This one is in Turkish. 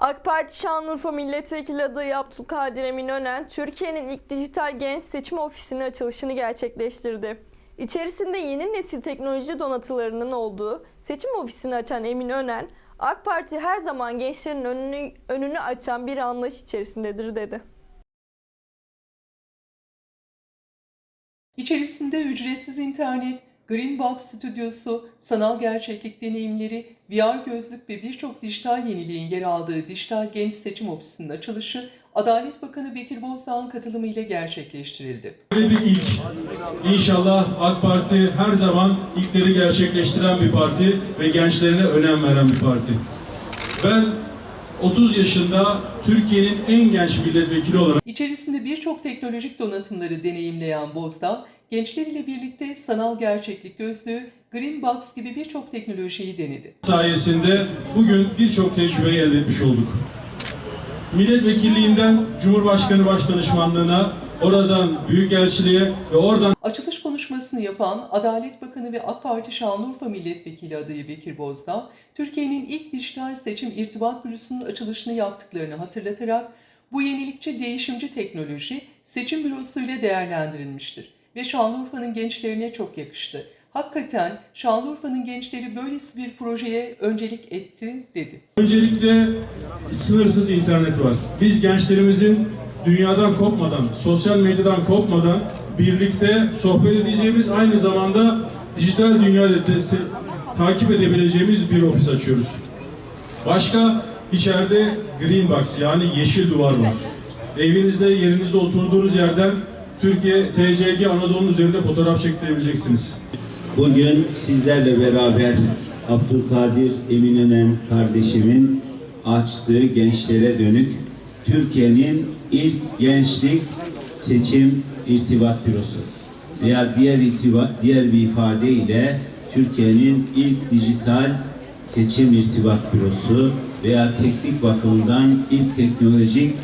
AK Parti Şanlıurfa Milletvekili adayı Abdülkadir Emin Önen, Türkiye'nin ilk dijital genç seçim ofisinin açılışını gerçekleştirdi. İçerisinde yeni nesil teknoloji donatılarının olduğu seçim ofisini açan Emin Önen, AK Parti her zaman gençlerin önünü, önünü açan bir anlayış içerisindedir dedi. İçerisinde ücretsiz internet, Greenbox stüdyosu, sanal gerçeklik deneyimleri, VR gözlük ve birçok dijital yeniliğin yer aldığı Dijital Genç Seçim Ofisi'nin açılışı Adalet Bakanı Bekir Bozdağ'ın katılımıyla gerçekleştirildi. Böyle bir ilk. İnşallah AK Parti her zaman ilkleri gerçekleştiren bir parti ve gençlerine önem veren bir parti. Ben 30 yaşında Türkiye'nin en genç milletvekili olarak İçerisinde birçok teknolojik donatımları deneyimleyen Bozdağ, gençler ile birlikte sanal gerçeklik gözlüğü, Greenbox gibi birçok teknolojiyi denedi. sayesinde bugün birçok tecrübeyi elde etmiş olduk. Milletvekilliğinden Cumhurbaşkanı Başdanışmanlığına, oradan Büyükelçiliğe ve oradan Açılış konuşmasını yapan Adalet Bakanı ve AK Parti Şanlıurfa Milletvekili adayı Bekir Bozdağ, Türkiye'nin ilk dijital seçim irtibat bürosunun açılışını yaptıklarını hatırlatarak bu yenilikçi değişimci teknoloji seçim bürosu ile değerlendirilmiştir ve Şanlıurfa'nın gençlerine çok yakıştı. Hakikaten Şanlıurfa'nın gençleri böylesi bir projeye öncelik etti dedi. Öncelikle sınırsız internet var. Biz gençlerimizin dünyadan kopmadan, sosyal medyadan kopmadan birlikte sohbet edeceğimiz aynı zamanda dijital dünyada takip edebileceğimiz bir ofis açıyoruz. Başka içeride green box yani yeşil duvar var. Evinizde, yerinizde oturduğunuz yerden Türkiye TCG Anadolu'nun üzerinde fotoğraf çektirebileceksiniz. Bugün sizlerle beraber Abdülkadir Eminönen kardeşimin açtığı gençlere dönük Türkiye'nin ilk gençlik seçim irtibat bürosu veya diğer irtibat, diğer bir ifadeyle Türkiye'nin ilk dijital seçim irtibat bürosu veya teknik bakımdan ilk teknolojik